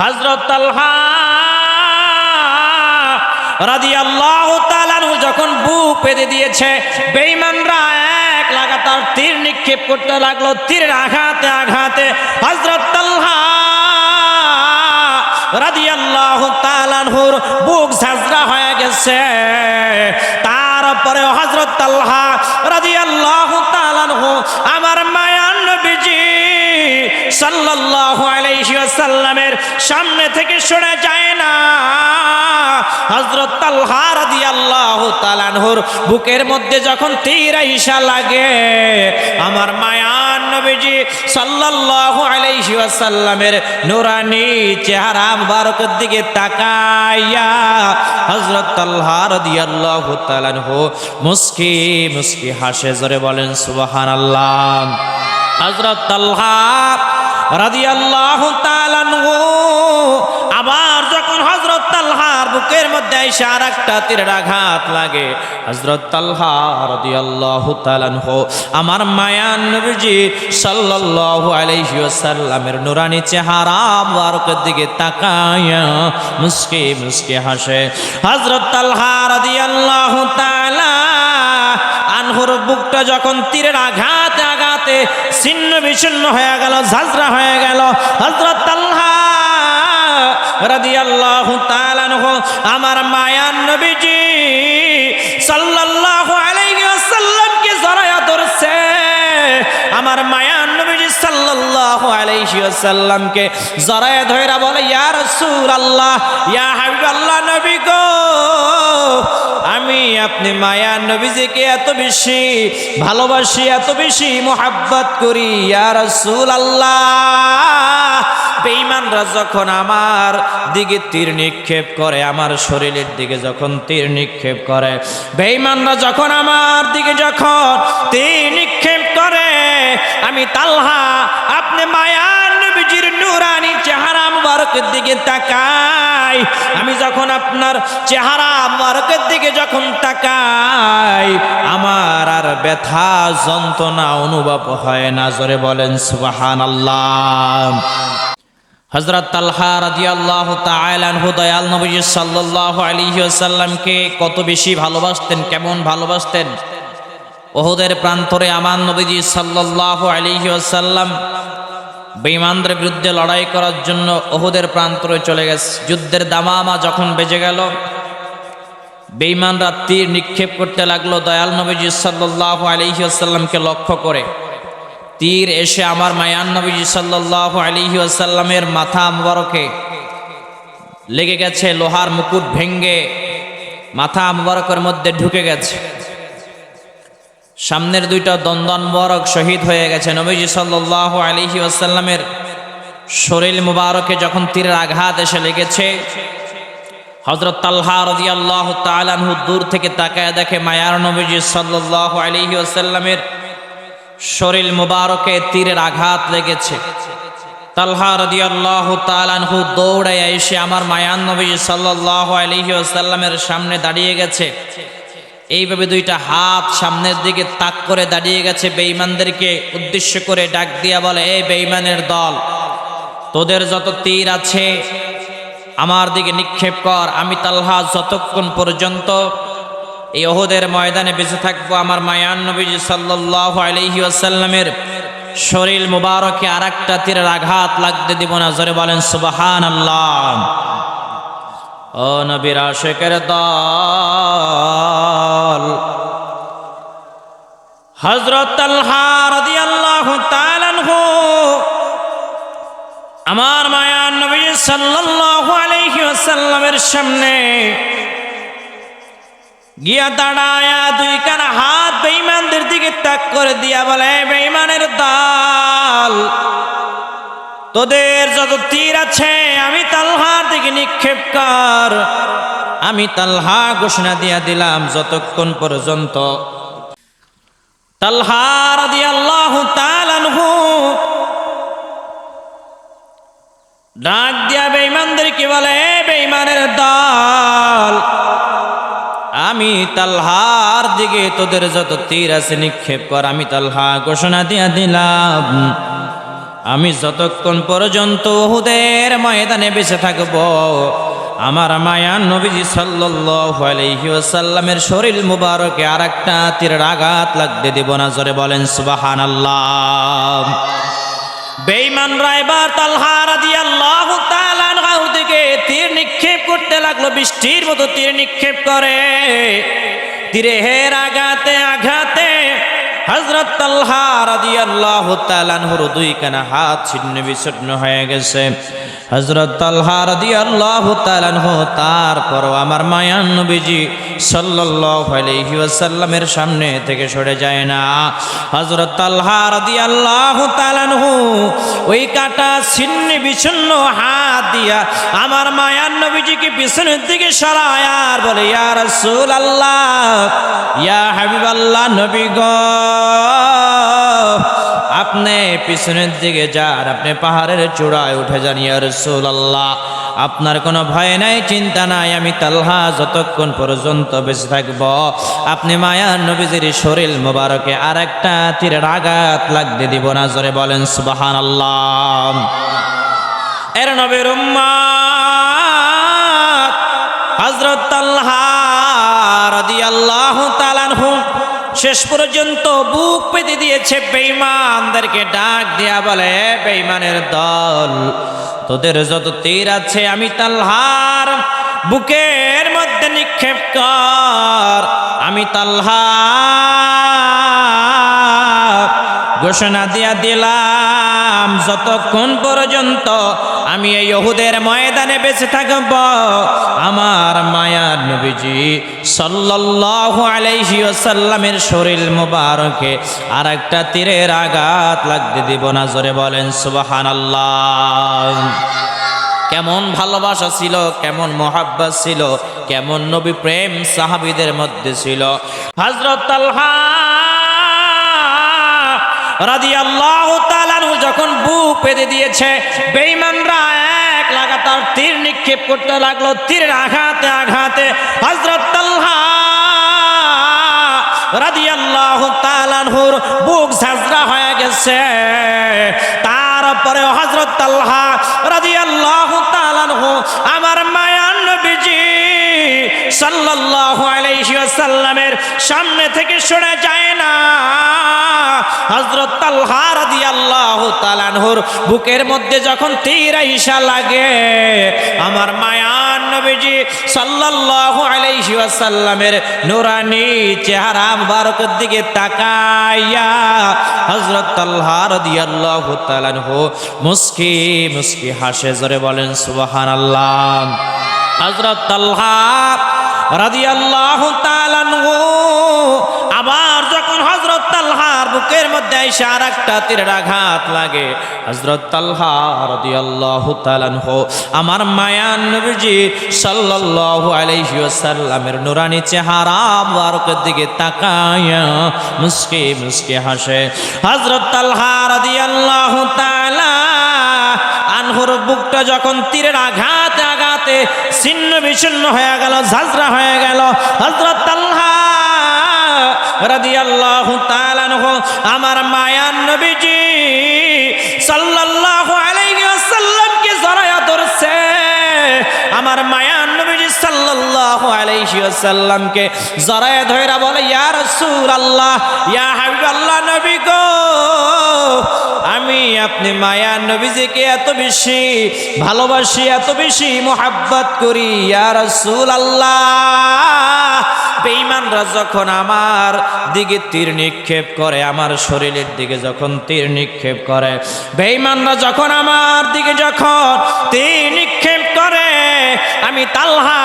হজরত তালহা রাদিয়াল্লাহু তাআলাহু যখন বুক পেতে দিয়েছে, বেঈমানরা এক লাগাতার তীর নিক্ষেপ করতে লাগল, তীরের আঘাতে আঘাতে হযরত তালহা রাদিয়াল্লাহু তাআলাহুর বুক ঝাঁঝরা হয়ে গেছে। তারপরে হযরত তালহা সাল্লাল্লাহু আলাইহি ওয়াসাল্লামের সামনে থেকে সরে যায় না। হযরত তালহা রাদিয়াল্লাহু তাআলার বুকের মধ্যে যখন তীর আইসা লাগে, আমার মায়ার নবীজি সাল্লাল্লাহু আলাইহি ওয়াসাল্লামের নূরানি চেহারা মুবারকের দিকে তাকাইয়া হযরত তালহা রাদিয়াল্লাহু তাআলাহু মুস্কি মুস্কি হাসে জোরে বলেন, সুবহানাল্লাহ। হযরত তালহা রাদিয়াল্লাহু তাআলা আবার যখন হযরত তালহার বুকের মধ্যে এসে আর একটা তীরের আঘাত লাগে, হযরত তালহা রাদিয়াল্লাহু তাআলা আমার মায়ান নবীজি সাল্লাল্লাহু আলাইহি ওয়াসাল্লামের নূরানি চেহারা মুবারকের দিকে তাকায়া মুস্কি মুস্কি হাসে। হযরত তালহা রাদিয়াল্লাহু তাআলা আনহুর বুকটা যখন তীরের আঘাতে আঘাতে ছিন্ন বিচ্ছিন্ন হয়ে গেল ঝাঁঝরা হয়ে গেল। হজরত আনহু আমার মায়ান নবীজি সাল্লাল্লাহু ওয়াসাল্লামকে জড়ায়া ধইরা বলে, ইয়া রাসূলুল্লাহ, ইয়া হাবিবাল্লাহ নবী গো, আমি আপনি মায়া নবীজিকে এত বেশি ভালোবাসি, এত বেশি মোহাব্বত করি আর রাসূল আল্লাহ বেঈমানরা যখন আমার দিকে তীর নিক্ষেপ করে, আমার শরীরের দিকে যখন তীর নিক্ষেপ করে, বেঈমানরা যখন আমার দিকে যখন তীর নিক্ষেপ করে, আমি, তালহা, আপনি মায়া নবীজির নুরানি চেহারা মুবারকের দিকে তাকাই। আমি যখন আপনার চেহারা মুবারকের দিকে যখন তাকাই, আমার আর ব্যথা, যন্ত্রণা অনুভব হয় না। জোরে বলেন, সুবহানাল্লাহ। হযরত তালহা রাদিয়াল্লাহু তাআলা আনহু দয়াল নবী সাল্লাল্লাহু আলাইহি ওয়াসাল্লামকে কত বেশি ভালোবাসতেন, কেমন ভালোবাসতেন। ওহুদের প্রান্তরে আমার নবীজি সাল্লাল্লাহু আলাইহি ওয়াসাল্লাম বেঈমানদের বিরুদ্ধে লড়াই করার জন্য ওহুদের প্রান্তরে চলে গেছে। যুদ্ধের দামামা যখন বেজে গেল, বেঈমানরা তীর নিক্ষেপ করতে লাগল দয়াল নবীজি সাল্লাল্লাহু আলাইহি ওয়াসাল্লামকে লক্ষ্য করে। তীর এসে আমার মায়ান নবীজি সাল্লাল্লাহু আলাইহি ওয়াসাল্লামের মাথা মুবারকে লেগে গেছে, লোহার মুকুট ভেঙ্গে মাথা মুবারকের মধ্যে ঢুকে গেছে। সামনের দুইটা দন্দন মুবারক শহীদ হয়ে গেছে। নবীজি সাল্লাল্লাহু আলাইহি ওয়াসাল্লামের শরীর মুবারকে যখন তীরের আঘাত এসে লেগেছে, হযরত তালহা রাদিয়াল্লাহু তাআলা আনহু দূর থেকে তাকায় দেখে মায়ার নবীজি সাল্লাল্লাহু আলিহি ওয়াসাল্লামের শরীর মুবারকে তীরের আঘাত লেগেছে। তালহা রাদিয়াল্লাহু তাআলা আনহু দৌড়ায় এসে আমার মায়ান নবী সাল্লাল্লাহু আলিহি ওয়াসাল্লামের সামনে দাঁড়িয়ে গেছে। এইভাবে দুইটা হাত সামনের দিকে তাক করে দাঁড়িয়ে গেছে বেঈমানদেরকে উদ্দেশ্য করে ডাক দিয়া বলে এই বেঈমানের দল, তোদের যত তীর আছে, আমার দিকে নিক্ষেপ কর। আমি তালহা যতক্ষণ পর্যন্ত এই ওহদের ময়দানে বেঁচে থাকব, আমার মায়ান নবীজি সাল্লাল্লাহু আলাইহি ওয়াসাল্লামের শরীর মুবারকে আর একটা তীরের আঘাত লাগতে দিব না। জোরে বলেন সুবাহান আল্লাহ ও নবীর আশেকের দল। হজরত আমার মায়ান নবী সাল্লাল্লাহু সামনে গিয়া দাঁড়ায়া দুই কানা হাত বেঈমানদের দিকে তাক করে দিয়া বলে "এই বেঈমানের দল তোদের যত তীর আছে, আমি তালহার দিকে নিক্ষেপ কর। আমি তালহা ঘোষণা দিয়া দিলাম যতক্ষণ পর্যন্ত। তালহার দিয়া তালানহু ডাক দিয়া বেঈমানদের কি বলে, "এ বেঈমানের দল, আমি তালহার দিকে তোদের যত তীর আছে নিক্ষেপ কর, আমি তালহা ঘোষণা দিয়া দিলাম। আমি যতক্ষণ পর্যন্ত ওহুদের ময়দানে বেঁচে থাকব, আমার মায়া নবীজি সাল্লাল্লাহু আলাইহি শরীর মুবারকে আর একটা তীরের আঘাত লাগতে দেব না, জোরে বলেন সুবহানাল্লাহ। বেঈমান রাইবার তালহা রাদিয়াল্লাহু তাআলা আনহু থেকে তীর নিক্ষেপ করতে লাগল, বৃষ্টির মতো তীর নিক্ষেপ করে। তীরে হের আঘাতে আঘাতে হযরত তালহা রাদিয়াল্লাহু তাআলা আনহুর দুই কানা হাত ছিন্ন বিচ্ছিন্ন হয়ে গেছে। হযরত তালহা রাদিয়াল্লাহু তাআলা আনহু তারপর আমার মায়ান নবীজি সাল্লাল্লাহু আলাইহি ওয়াসাল্লামের সামনে থেকে সরে যায় না। হযরত তালহা রাদিয়াল্লাহু তাআলা আনহু ওই কাটা ছিন্ন বিচ্ছিন্ন হাত দিয়া আমার মায়ান নবীজিকে পিছনের দিকে সরায় আর বলে, ইয়া রাসূলুল্লাহ, ইয়া হাবিবাল্লাহ নবী গো। আপনি পিছনের দিকে যান, আপনি পাহাড়ের চূড়ায় উঠে যান, ইয়া আপনার কোনো ভয় নাই, চিন্তা নাই, আমি তালহা যতক্ষণ পর্যন্ত বেঁচে থাকব। আপনি মায়া নবীজির শরীর মোবারকে আর একটা তীরের আঘাত লাগতে দিব না, জোরে বলেন সুবাহান আল্লাহ এর নবীর উম্মাত হযরত তালহা রাদিয়াল্লাহু শেষ পর্যন্ত বুক পেতে দিয়েছে বেঈমানদেরকে ডাক দিয়া বলে বেইমানের দল, তোদের যত তীর আছে, আমি তালহার বুকের মধ্যে নিক্ষেপ কর, আমি তালহা ঘোষণা দিয়া দিলাম, যতক্ষণ পর্যন্ত আমি এই ইহুদের ময়দানে বেঁচে থাকব, আমার মায়ার নবীজি সাল্লাল্লাহু আলাইহি ওয়াসাল্লামের শরীর মোবারকে আর একটা তীরের আঘাত লাগতে দিব না, জোরে বলেন সুবহানাল্লাহ। কেমন ভালোবাসা ছিল, কেমন মোহাব্বত ছিল, কেমন নবী প্রেম সাহাবীদের মধ্যে ছিল। হযরত তালহা রাদিয়াল্লাহু তাআলা যখন দিয়েছে এক লাগাতার তীর নিক্ষেপ করতে লাগল। আঘাতে আঘাতে হয়ে গেছে। তারপরে আনহু, আমার মায়ার নবীজি সাল্লাল্লাহু আলাইহি ওয়াসাল্লামের সামনে থেকে সরে যায়। না হযরত তালহা রাদিয়াল্লাহু তাআলা আনহুর বুকের মধ্যে যখন তীর আইসা লাগে, আমার মায়ার নবীজি সাল্লাল্লাহু আলাইহি ওয়াসাল্লামের নূরানি চেহারা মুবারকের দিকে তাকাইয়া হযরত তালহা রাদিয়াল্লাহু তাআলা আনহু মুস্কি মুস্কি হাসে জোরে বলেন, সুবহানাল্লাহ। হযরত তালহা রাদিয়াল্লাহু তাআলা আনহু বুকের মধ্যে এসে আর একটা তীরের আঘাত লাগে। হযরত তালহা আমার মায়ান নবীজি সাল্লাল্লাহু আলাইহি নূরানি চেহারা মুবারকের দিকে তাকায়া মুস্কি মুস্কি হাসে। হযরত তালহা রাদিয়াল্লাহু তাআলা বুকটা যখন তীরের আঘাতে আঘাতে ছিন্ন বিচ্ছিন্ন হয়ে গেল, ঝাঁঝরা হয়ে গেল। হযরত তালহা রাদিয়াল্লাহু তাআলা আনহু আমার মায়ান নবীজি সাল্লাল্লাহু আলাইহি ওয়াসাল্লামকে জড়ায়া ধরছে। আমার ওয়াসাল্লামকে জড়ায়া ধইরা বলে, ইয়া রাসূলুল্লাহ, ইয়া হাবিবাল্লাহ নবী গো, আমি আপনি মায়া নবীজিকে এত বেশি ভালোবাসি, এত বেশি মোহাব্বত করি, ইয়া রাসূলুল্লাহ। বেঈমানরা যখন আমার দিকে তীর নিক্ষেপ করে, আমার শরীরের দিকে যখন তীর নিক্ষেপ করে, বেঈমানরা যখন আমার দিকে যখন তীর নিক্ষেপ করে আমি তালহা,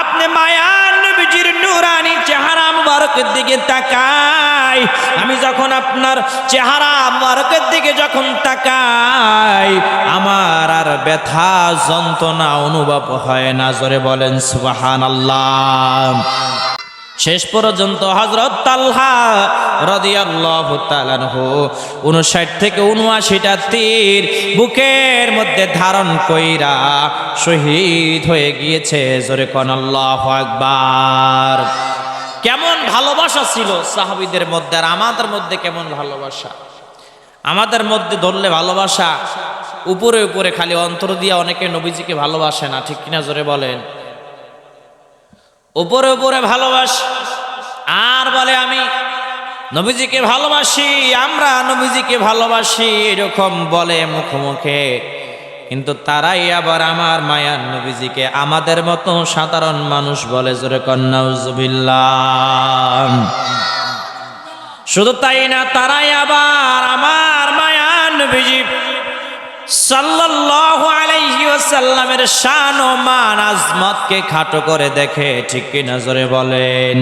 আপনি মায়ার নবীজির নুরানি চেহারা মুবারকের দিকে তাকাই। আমি যখন আপনার চেহারা মুবারকের দিকে যখন তাকাই, আমার আর ব্যথা, যন্ত্রণা অনুভব হয় না। জোরে বলেন, সুবহানাল্লাহ। শেষ পর্যন্ত হজরত তালহা রাদিয়াল্লাহু তাআলা আনহু 59 থেকে 79টা তীর বুকের মধ্যে ধারণ কইরা শহীদ হয়ে গিয়েছে, জোরে কোন আল্লাহু আকবার। কেমন ভালোবাসা ছিল সাহাবীদের মধ্যে আর আমাদের মধ্যে কেমন ভালোবাসা? আমাদের মধ্যে ধরলে ভালোবাসা উপরে উপরে খালি অন্তর দিয়ে অনেকে নবীজিকে ভালোবাসে না, ঠিক কিনা জোরে বলেন? উপরে উপরে ভালোবাস। আর বলে আমি, নবীজিকে ভালোবাসি, আমরা নবীজিকে ভালোবাসি, এরকম বলে মুখে কিন্তু তারাই আবার আমার মায়ার নবীজিকে আমাদের মতো সাধারণ মানুষ বলে, জোরে কন্যাউজুবিল্লাহ শুধু তাই না, তারাই আবার আমার মায়ার নবীজি সাল্লাল্লাহু আলাইহি ওয়াসাল্লামের শান ও মান আজমতকে খাটো করে দেখে, ঠিক নজরে বলেন?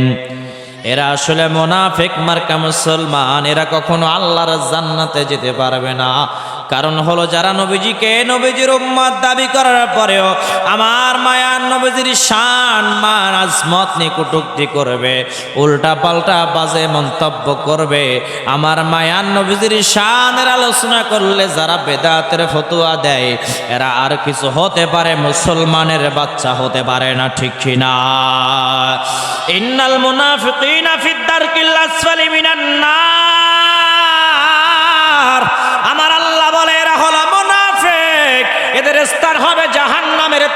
এরা আসলে মোনাফিক মার্কা মুসলমান, এরা কখনো আল্লাহর জান্নাতে যেতে পারবে না। কারণ হলো যারা নবীজিকে নবীজির উম্মত দাবি করার পরেও আমার মায়ার নবীজির শান, মান, আজমত নিয়ে করবে, উল্টা পাল্টা বাজে মন্তব্য করবে। আমার মায়ার নবীজির শানের আলোচনা করলে যারা বেদাতের ফতুয়া দেয়, এরা আর কিছু হতে পারে, মুসলমানের বাচ্চা হতে পারে না, ঠিক কিনা? ইন্নাল মুনাফিকিনা ফিদ দারকিল আসফালি মিনান নার।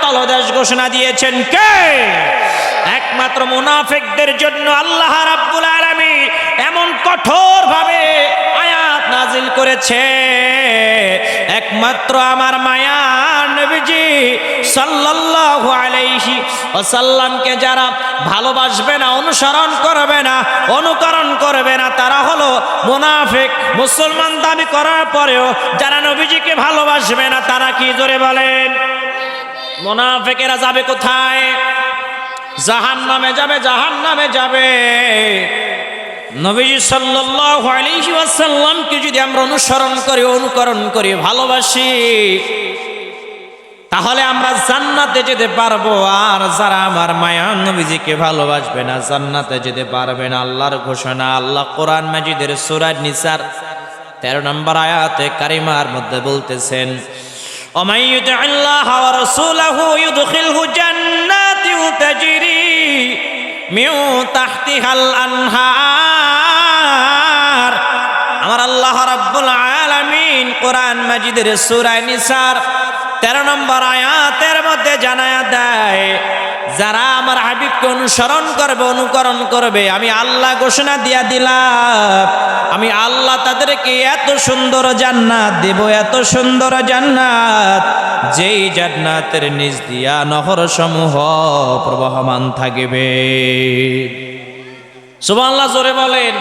তলদেশ ঘোষণা দিয়েছেন কে? একমাত্র মুনাফিকদের জন্য আল্লাহ রাব্বুল আলামিন এমন কঠোর ভাবে আয়াত নাজিল করেছে। একমাত্র আমার মায়া নবীজি সাল্লাল্লাহু আলাইহি ওয়াসাল্লামকে যারা ভালোবাসবে না, অনুসরণ করবে না, অনুকরণ করবে না, তারা হলো মুনাফিক, মুসলমান দাবি করার পরেও যারা নবীজিকে ভালোবাসবে না, তারা কি জোরে বলেন? মুনাফিকেরা যাবে কোথায়? জাহান নামে যাবে জাহান নামে যাবে। নবীজি ওয়াসাল্লামকে যদি আমরা অনুসরণ করি, অনুকরণ করি, ভালোবাসি, তাহলে আমরা জান্নাতে যেতে পারব। আর যারা আমার মায়া নবীজিকে ভালোবাসবে না, জান্নাতে যেতে পারবে না। আল্লাহর ঘোষণা, আল্লাহ কোরআন মাজিদের সূরা নিসার 13 নম্বর আয়াতে কারিমার মধ্যে বলতেছেন ومن يطع الله ورسوله يدخله جنات تجري من تحتها الأنهار আমার আল্লাহ রাব্বুল আলামিন কোরআন মাজিদের সূরা নিসার 13 নম্বর আয়াতের মধ্যে জানায়া দেয় যারা আমার হাবিবকে অনুসরণ করবে, অনুকরণ করবে, আমি আল্লাহ ঘোষণা দিয়া দিলাম। আমি আল্লাহ তাদেরকে এত সুন্দর জান্নাত দেব, এত সুন্দর জান্নাত। যেই জান্নাতের নিজ দিয়া নহর সমূহ প্রবাহমান থাকিবে। সুবহানাল্লাহ, জোরে বলেন।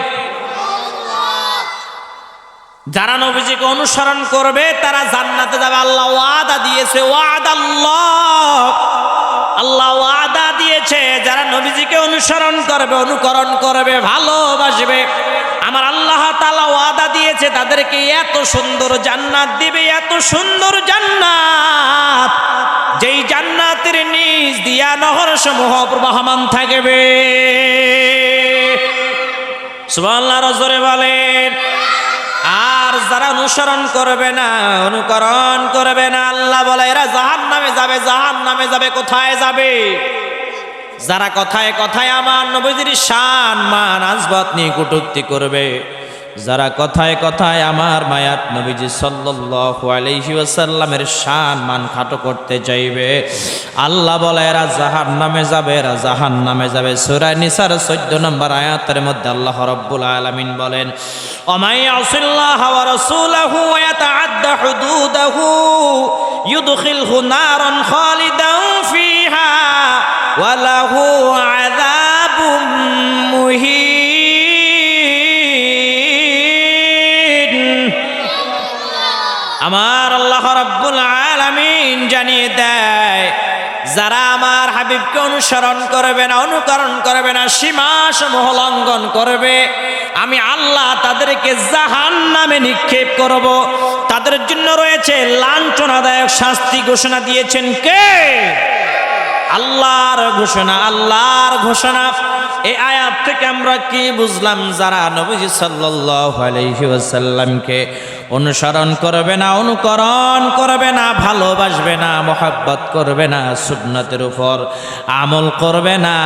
যারা নবীজিকে অনুসরণ করবে, তারা জান্নাতে যাবে। আল্লাহ ওয়াদা দিয়েছে, ওয়াদ আল্লাহ। আল্লাহ নবীজিকে অনুসরণ করবে, অনুকরণ করবে, ভালোবাসবে। আমার আল্লাহ তালা ওয়াদা দিয়েছে, তাদেরকে এত সুন্দর জান্নাত দিবে, এত সুন্দর জান্নাত। যেই জান্নাতের নিজ দিয়া নহর সমূহ প্রবাহমান থাকবে। রজরে বলেন। আর যারা অনুসরণ করবে না, অনুকরণ করবে না, আল্লাহ বলে, এরা জাহান নামে যাবে জাহান নামে যাবে, কোথায় যাবে? যারা কথায় কথায় আমার নবীজির শান, মান, আজবাত নিয়ে কটূক্তি করবে, যারা কথায় কথায় আমার মায়াত নবীজি সাল্লাল্লাহু আলাইহি শান, মান খাটো করতে চাইবে। আল্লাহ বলে, এরা জাহান নামে যাবে, এরা জাহান নামে যাবে। সূরা নিসার 14 নম্বর আয়াতের মধ্যে আল্লাহ রাব্বুল আলামিন বলেন ইয়াতাআদ্দা হুদুদাহু, ইউদখিলহু নারান খালিদান ফিহা ওয়া লাহু আযাবুম মুহিন। আমার আল্লাহ রাব্বুল আলামিন জানিয়ে দেয়, যারা আমার হাবিবকে অনুসরণ করবে না, অনুকরণ করবে না সীমা সমূহ লঙ্ঘন করবে, আমি আল্লাহ তাদেরকে জাহান নামে নিক্ষেপ করব। তাদের জন্য রয়েছে লাঞ্ছনাদায়ক শাস্তি ঘোষণা দিয়েছেন কে? আল্লাহর ঘোষণা আল্লাহর ঘোষণা। এই আয়াত থেকে আমরা কি বুঝলাম? যারা নবীজি ওয়াসাল্লামকে অনুসরণ করবে না, অনুকরণ করবে না, ভালোবাসবে না, মোহাব্বত করবে না, সুন্নতের উপর আমল করবে না,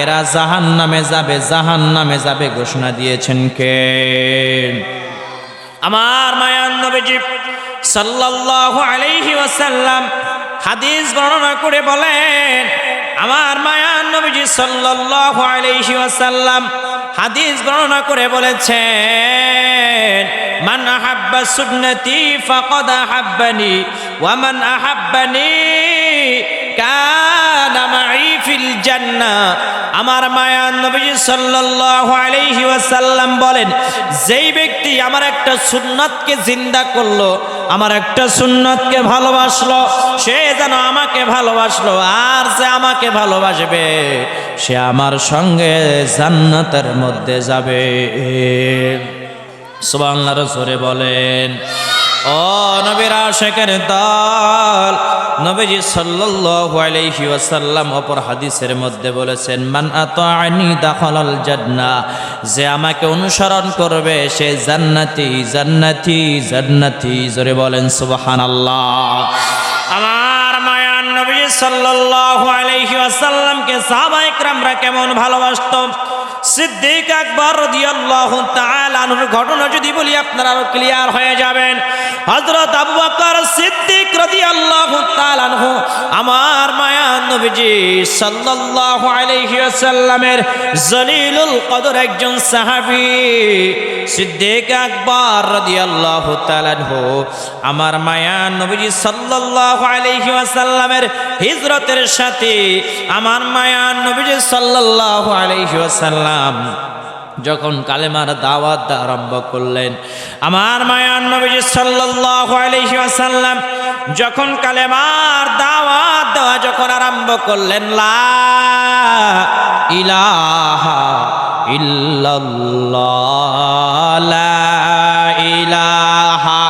এরা জাহান নামে যাবে জাহান নামে যাবে ঘোষণা দিয়েছেন কে? আমার মায়ান নবীজি সাল্লাল্লাহু আলাইহি ওয়াসাল্লাম হাদিস বর্ণনা করে বলেন, আমার মায়ান নবীজি সাল্লাল্লাহু আলাইহি ওয়াসাল্লাম হাদিস বর্ণনা করে বলেছেন, মান আহাব্বা সুন্নতি ফাকাদ আহাব্বানি ওয়া মান আহাব্বানি কানা মাই ফিল জান্নাহ আমার মায়ান নবীজি সাল্লাল্লাহু আলাইহি ওয়াসাল্লাম বলেন, যেই ব্যক্তি আমার একটা সুন্নাতকে জিন্দা করল আমার একটা সুন্নাতকে ভালোবাসলো, সে যেন আমাকে ভালোবাসলো, আর যে আমাকে ভালোবাসবে, সে আমার সঙ্গে জান্নাতের মধ্যে যাবে। সুবহানাল্লাহ সরে বলেন, ও নবীর আশেকের দল নবীজি সাল্লাল্লাহু আলাইহি ওয়াসাল্লাম অপর হাদিসের মধ্যে বলেছেন, মান আতাআনি দাখালাল জান্নাহ যে আমাকে অনুসরণ করবে, সে জান্নাতি জান্নাতি জান্নাতি। জোরে বলেন সুবহানাল্লাহ। সাল্লাল্লাহু আলাইহি ওয়াসাল্লামকে কেমন ভালোবাসত? সিদ্দিক আকবর রাদিয়াল্লাহু ঘটনা যদি বলি আপনারা ক্লিয়ার হয়ে যাবেন। হযরত আবু বকর সিদ্দিক রাদিয়াল্লাহু তাআলা আনহু আমার মায়া নবীজি সাল্লাল্লাহু জলিলুল কদর একজন সাহাবি। সিদ্দিক আকবর রাদিয়াল্লাহু তাআলা আনহু আমার মায়া নবীজি সাল্লাল্লাহু হিজরতের সাথে আমার মায়া নবীজি সাল্লাল্লাহু আলাইহি ওয়াসাল্লাম যখন কালেমার দাওয়াত আরম্ভ করলেন, আমার মায়ান নবীজি সাল্লাল্লাহু আলাইহি ওয়াসাল্লাম যখন কালেমার দাওয়াত দেওয়া যখন আরম্ভ করলেন, লা ইলাহা ইল্লাল্লাহ ইলাহা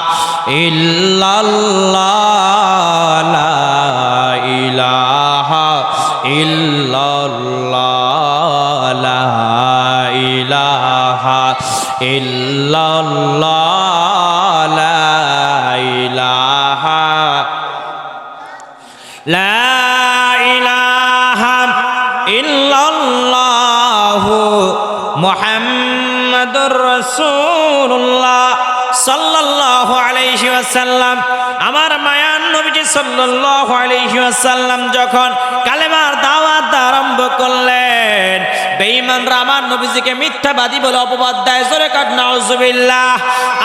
ইল্লাল্লাহ, লা ইলাহা লা ইলাহা ইল্লাল্লাহু মুহাম্মাদুর রাসূলুল্লাহ সাল্লাল্লাহু আলাইহি আমার মায়ান নবীজি সাল্লাল্লাহু আলাইহি ওয়াসাল্লাম যখন কালেমার দাওয়াত আরম্ভ করলেন বেঈমানরা আমার নবীজিকে মিথ্যাবাদী বলে অপবাদ দেয়। জোরে কাট নাউজুবিল্লাহ।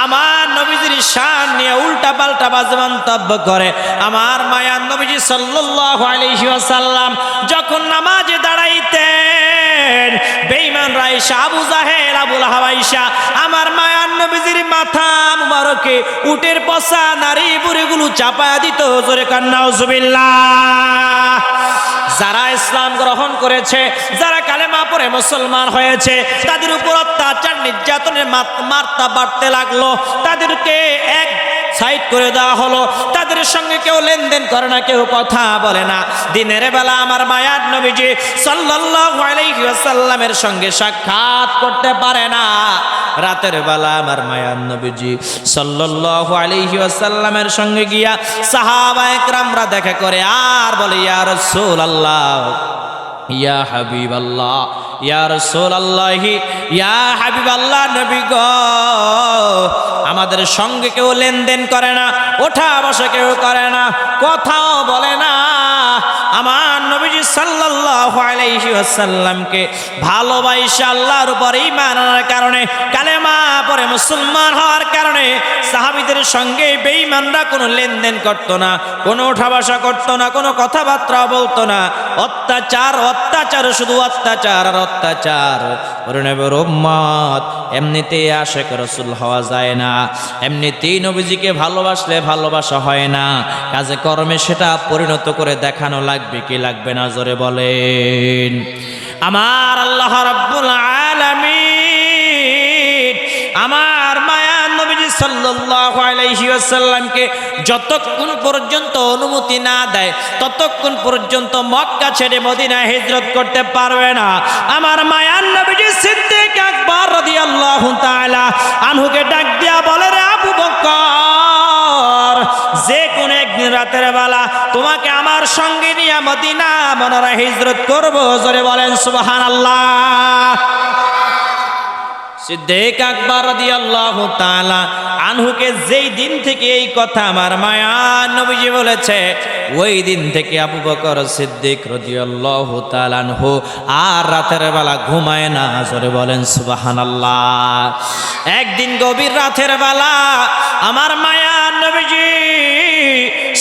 আমার নবীজির শান নিয়ে উল্টা পাল্টা বাজে মন্তব্য করে। আমার মায়ার নবীজি সাল্লাল্লাহু আলাইহি ওয়াসাল্লাম যখন নামাজে দাঁড়াইতেন বেঈমানরা এসে আবু জাহেল, আবুল হাওয়াইশা, আমার মায়ান নবীজির মাথা মুবারকে, উটের পচা নারী বুড়িগুলো চাপায়া দিত, জোরে কান্নাও জুবিল্লাহ যারা ইসলাম গ্রহণ করেছে, যারা কালেমা পরে মুসলমান হয়েছে, তাদের উপর অত্যাচার, নির্যাতনের মাত- মাত্রা বাড়তে লাগল। তাদেরকে এক সাইড করে দেওয়া হলো। তাদের সঙ্গে কেউ লেনদেন করে না, কেউ কথা বলে না। দিনের বেলা আমার মায়ার নবীজি ওয়াসাল্লামের সঙ্গে সাক্ষাৎ করতে পারে না। রাতের বেলা আমার মায়ার নবীজি সাল্লাল্লাহু সঙ্গে গিয়া সাহাবা একরামরা দেখা করে, আর বলে, ইয়া রাসূলুল্লাহ, ইয়া হাবিব আল্লাহ ইয়া রসোল আল্লাহি ইয়া হাবিব আল্লাহ নবী গো আমাদের সঙ্গে কেউ লেনদেন করে না, ওঠা বসে কেউ করে না, কথাও বলে না। আমার নবীজি সাল্লাল্লাহু আলাইহি আল্লাহর উপর ঈমান আনার কারণে, কালেমা পরে মুসলমান হওয়ার কারণে সাহাবীদের সঙ্গে বেঈমানরা কোনো লেনদেন করত না, কোনো ওঠা বসা করত না, কোনো কথাবার্তা বলতো না। অত্যাচার অত্যাচার, শুধু অত্যাচার আর অত্যাচার। উম্মত এমনিতে আশেক রসুল হওয়া যায় না। এমনিতেই নবীজিকে ভালোবাসলে ভালোবাসা হয় না। কাজে কর্মে সেটা পরিণত করে দেখানো লাগবে, কি লাগবে না জোরে বলেন। আমার আল্লাহ রাব্বুল আলামিন, আমার মায়া নবীজি সাল্লাল্লাহু আলাইহি ওয়াসাল্লামকে যতক্ষণ পর্যন্ত অনুমতি না দেয়, ততক্ষণ পর্যন্ত মক্কা ছেড়ে মদিনা হিজরত করতে পারবে না। আমার মায়ার নবীজি সিদ্দিক আকবর রাদিয়াল্লাহু তাআলা আনহুকে ডাক দিয়া বলে, রে আবু বকর, যে কোন একদিন রাতের বেলা তোমাকে আমার সঙ্গে নিয়ে মদিনা মনোরা হিজরত করব। জোরে বলেন, সুবহানাল্লাহ। সিদ্দিক আকবর রাদিয়াল্লাহু তাআলা আনহুকে যেই দিন থেকে এই কথা আমার মায়া নবীজি বলেছে, ওই দিন থেকে আবু বকর সিদ্দিক রাদিয়াল্লাহু তাআলা আনহু আর রাতের বেলা ঘুমায় না, জোরে বলেন সুবহানাল্লাহ। একদিন গভীর রাতের বেলা আমার মায়া নবীজি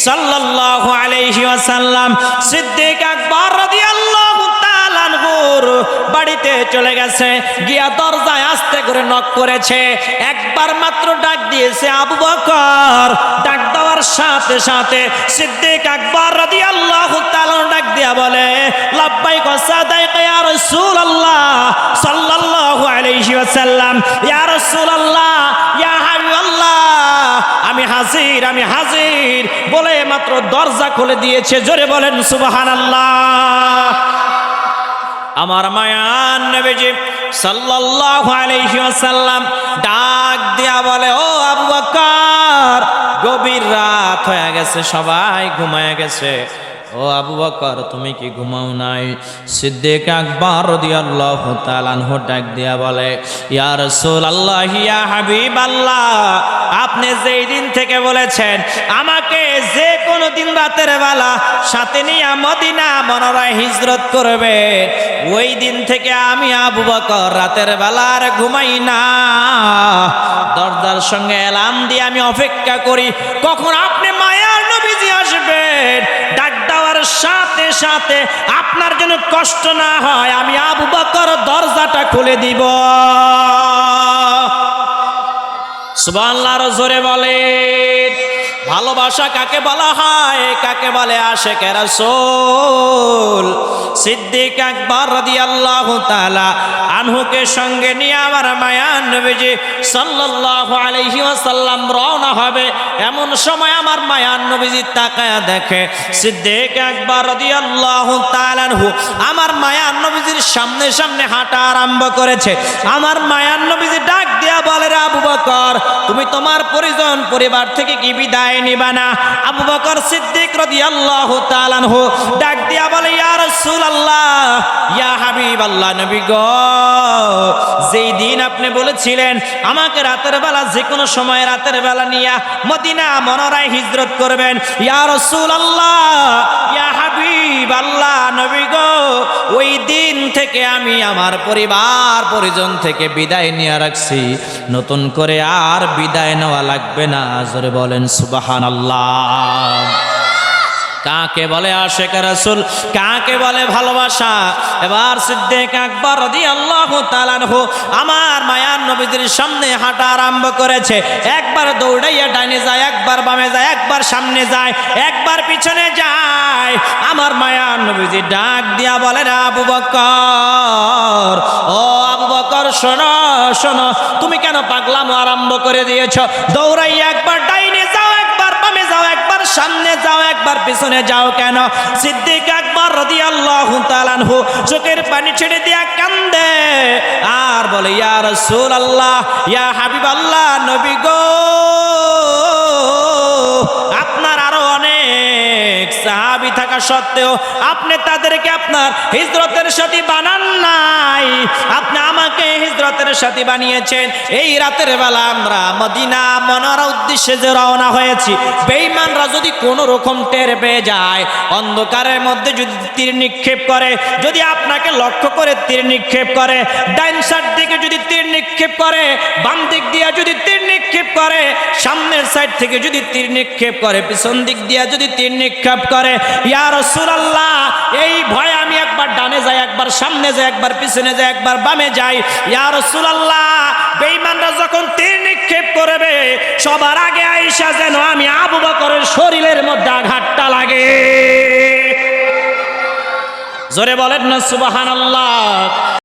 সাল্লাল্লাহু আলাইহি ওয়াসাল্লাম সিদ্দিক আকবর রাদিয়াল্লাহু তাআলা আনহুর বাড়িতে চলে গেছে। গিয়া দরজায় আস্তে করে নক করেছে। একবার মাত্র ডাক দিয়েছে আবু বকর। ডাক দেওয়ার সাথে সাথে সিদ্দিক আকবর রাদিয়াল্লাহু তাআলা ডাক দিয়া বলে, লাব্বাইক সাদাইক ইয়া রাসূলুল্লাহ সাল্লাল্লাহু আলাইহি ওয়াসাল্লাম। ইয়া রাসূলুল্লাহ, ইয়া হাবিবাল্লাহ, আমি হাজির আমি হাজির। বলে মাত্র দরজা খুলে দিয়েছে। জোরে বলেন, সুবহানাল্লাহ। আমার মায়ান নবীজি সাল্লাল্লাহু আলাইহি ওয়াসাল্লাম ডাক দিয়া বলে, ও আবু বকর, গভীর রাত হয়ে গেছে, সবাই ঘুমায় গেছে। ও আবু বকর, তুমি কি ঘুমাও নাই? সিদ্দিক আকবর রাদিয়াল্লাহু তাআলা আনহু ডাক দিয়া বলে, ইয়া রাসূলুল্লাহ, ইয়া হাবিবাল্লাহ, আপনি যেই দিন থেকে বলেছেন, আমাকে যে কোনো দিন রাতের বেলা সাথে নিয়ে মদিনা মনোরায় হিজরত করবে, ওই দিন থেকে আমি আবু বকর রাতের বেলা আর ঘুমাই না। দরজার সঙ্গে এলাম দিয়ে আমি অপেক্ষা করি, কখন আপনি সাথে সাথে আপনার যেন কষ্ট না হয়, আমি আবু বকর দরজাটা খুলে দিব। সুবহানাল্লাহর জোরে বলে ভালোবাসা কাকে বলা হয়? কাকে বলে আশেক রাসূল? সিদ্দিক আকবর রাদিয়াল্লাহু তাআলা আনহুকে সঙ্গে নিয়ে আমার মায়ান নবীজি সাল্লাল্লাহু আলাইহি ওয়াসাল্লাম রওনা হবে। এমন সময় আমার মায়ান নবীজি তাকায়া দেখে, সিদ্দিক আকবর রাদিয়াল্লাহু তাআলা আনহু আমার মায়ান সামনে সামনে হাঁটা আরম্ভ করেছে। আমার মায়ান নবীজি ডাক দিয়া বলে, রে আবু বকর, তুমি তোমার পরিজন, পরিবার থেকে কি বিদায় নিবা না? আবু বকর সিদ্দিক রাদিয়াল্লাহু তাআলা আনহু ডাক দিয়া বলে, ইয়া রাসূলুল্লাহ, ইয়া হাবিবাল্লাহ, নবী গো, যেই দিন আপনি বলেছিলেন, আমাকে রাতের বেলা যে কোনো সময় রাতের বেলা নিয়া মদিনা মনোরায় হিজরত করবেন। ইয়া রাসূলুল্লাহ, ইয়া হাবিব আল্লাহ, নবী গো, ওই দিন থেকে আমি আমার পরিবার পরিজন থেকে বিদায় নিয়ে রাখছি। নতুন করে আর বিদায় নেওয়া লাগবে না। জোরে বলেন সুবাহান আল্লাহ কাকে বলে আশেক রাসূল? কাকে বলে ভালোবাসা? এবার সিদ্দিক আকবর রাদিয়াল্লাহু তাআলা আনহু আমার মায়ার নবীদের সামনে হাঁটা আরম্ভ করেছে। একবার দৌড়াইয়া ডাইনে যায়, একবার বামে যায়, একবার সামনে যায়, একবার পিছনে যায়। আমার মায়ার নবীজি ডাক দিয়া বলে না আবু বকর, ও আবু বকর, শোনো শোনো, তুমি কেন পাগলাম আরম্ভ করে দিয়েছ? দৌড়াইয়া একবার ডাইনে যাও, একবার বামে যাও, একবার সামনে যাও একবার পিছনে যাও কেন? সিদ্দিক আকবর রাদিয়াল্লাহু তাআলা আনহু চোখের পানি ছেড়ে দিয়া কান্দে। আর বলে, ইয়া রাসূলুল্লাহ, ইয়া হাবিবাল্লাহ, নবী গো, আপনার আরও অনেক সাহাবি থাকা সত্ত্বেও আপনি তাদেরকে আপনার হিজরতের সাথী বানান নাই। সাথী বানিয়েছেন। এই রাতের বেলা আমরা মদিনা মনার উদ্দেশ্যে যে রওনা হয়েছি, বেঈমানরা যদি কোনো রকম টের পেয়ে যায়, অন্ধকারের মধ্যে যদি তীর নিক্ষেপ করে, যদি আপনাকে লক্ষ্য করে তীর নিক্ষেপ করে ডাইনসার দিকে যদি তীর নিক্ষেপ করে, বাম দিক দিয়া যদি তীর নিক্ষেপ করে, সামনের সাইড থেকে যদি তীর নিক্ষেপ করে, পিছন দিক দিয়া যদি তীর নিক্ষেপ করে, ইয়া রাসূলুল্লাহ, এই ভয় আমি একবার ডানে যাই, একবার সামনে যাই, একবার পিছনে যাই, একবার বামে যাই। ইয়া রাসূলুল্লাহ, বেঈমানরা যখন তীর নিক্ষেপ করবে, সবার আগে আয়েশা যেন আমি আবু বকরের শরীরের মধ্যে আঘাতটা লাগে। জোরে বলেন না, সুবহানাল্লাহ।